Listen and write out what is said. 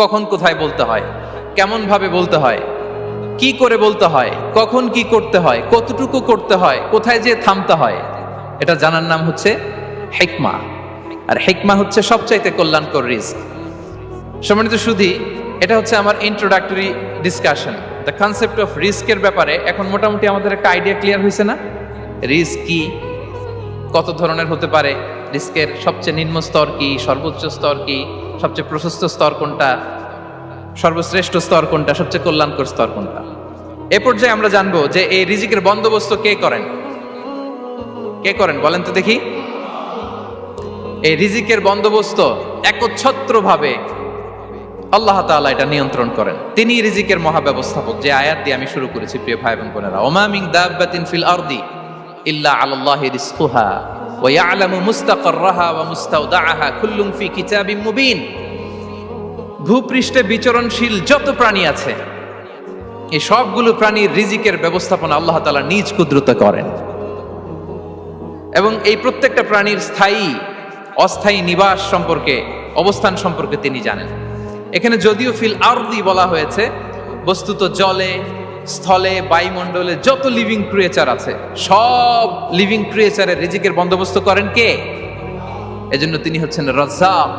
কখন কোথায় বলতে হয়? কেমন ভাবে বলতে হয়? কি করে বলতে হয়? কখন কি করতে হয়? কতটুকু করতে হয়? কোথায় যে থামতে হয়? এটা জানার নাম হচ্ছে হেকমা। আর হেকমা হচ্ছে সবচাইতে কল্যাণকর রিস্ক। সম্মানিত সুধি, এটা হচ্ছে আমার introductory discussion the concept of রিস্কের ব্যাপারে এখন মোটামুটি আমাদের একটা আইডিয়া ক্লিয়ার হয়েছে না? রিস্ক কি? কত ধরনের হতে পারে? রিস্কের সবচেয়ে নিম্ন স্তর কি? সর্বোচ্চ স্তর কি? সবচেয়ে প্রশস্ত স্তর কোনটা? সর্বশ্রেষ্ঠ স্তর কোনটা? সবচেয়ে কল্যাণকর স্তর কোনটা? এ পর্যায়ে আমরা জানব যে এই রিজিকের বন্দোবস্ত কে করেন? কে করেন? বলেন তো দেখি। এই রিজিকের বন্দোবস্ত একচ্ছত্র ভাবে আল্লাহ তাআলা এটা নিয়ন্ত্রণ করেন। তিনি রিজিকের মহাব্যবস্থাপক, যে আয়াত দিয়ে আমি শুরু করেছি, প্রিয় ভাই এবং বোনেরা। ওমা মিন দাব্বাতিন ফিল আরদি ইল্লা আলাল্লাহি রিজকুহা। মুস্তাকাররাহা ওয়া মুস্তাওদাআহা কুল্লুম ফি কিতাবিম মুবিন ভূপৃষ্ঠে বিচরণশীল যত প্রাণী আছে এই সবগুলো প্রাণীর রিজিকের ব্যবস্থাপনা আল্লাহ তাআলা নিজ কুদরতে করেন। এবং এই প্রত্যেকটা প্রাণীর স্থায়ী, অস্থায়ী নিবাস সম্পর্কে, অবস্থান সম্পর্কে তিনি জানেন। এখানে যদিও ফিল আরদি বলা হয়েছে, বস্তুত জলে স্থলে, বায়ুমণ্ডলে যত লিভিং ক্রিয়েচার আছে, সব লিভিং ক্রিয়েচারের রিজিকের বন্দোবস্ত করেন কে? এজন্য তিনি হচ্ছেন রাজ্জাক।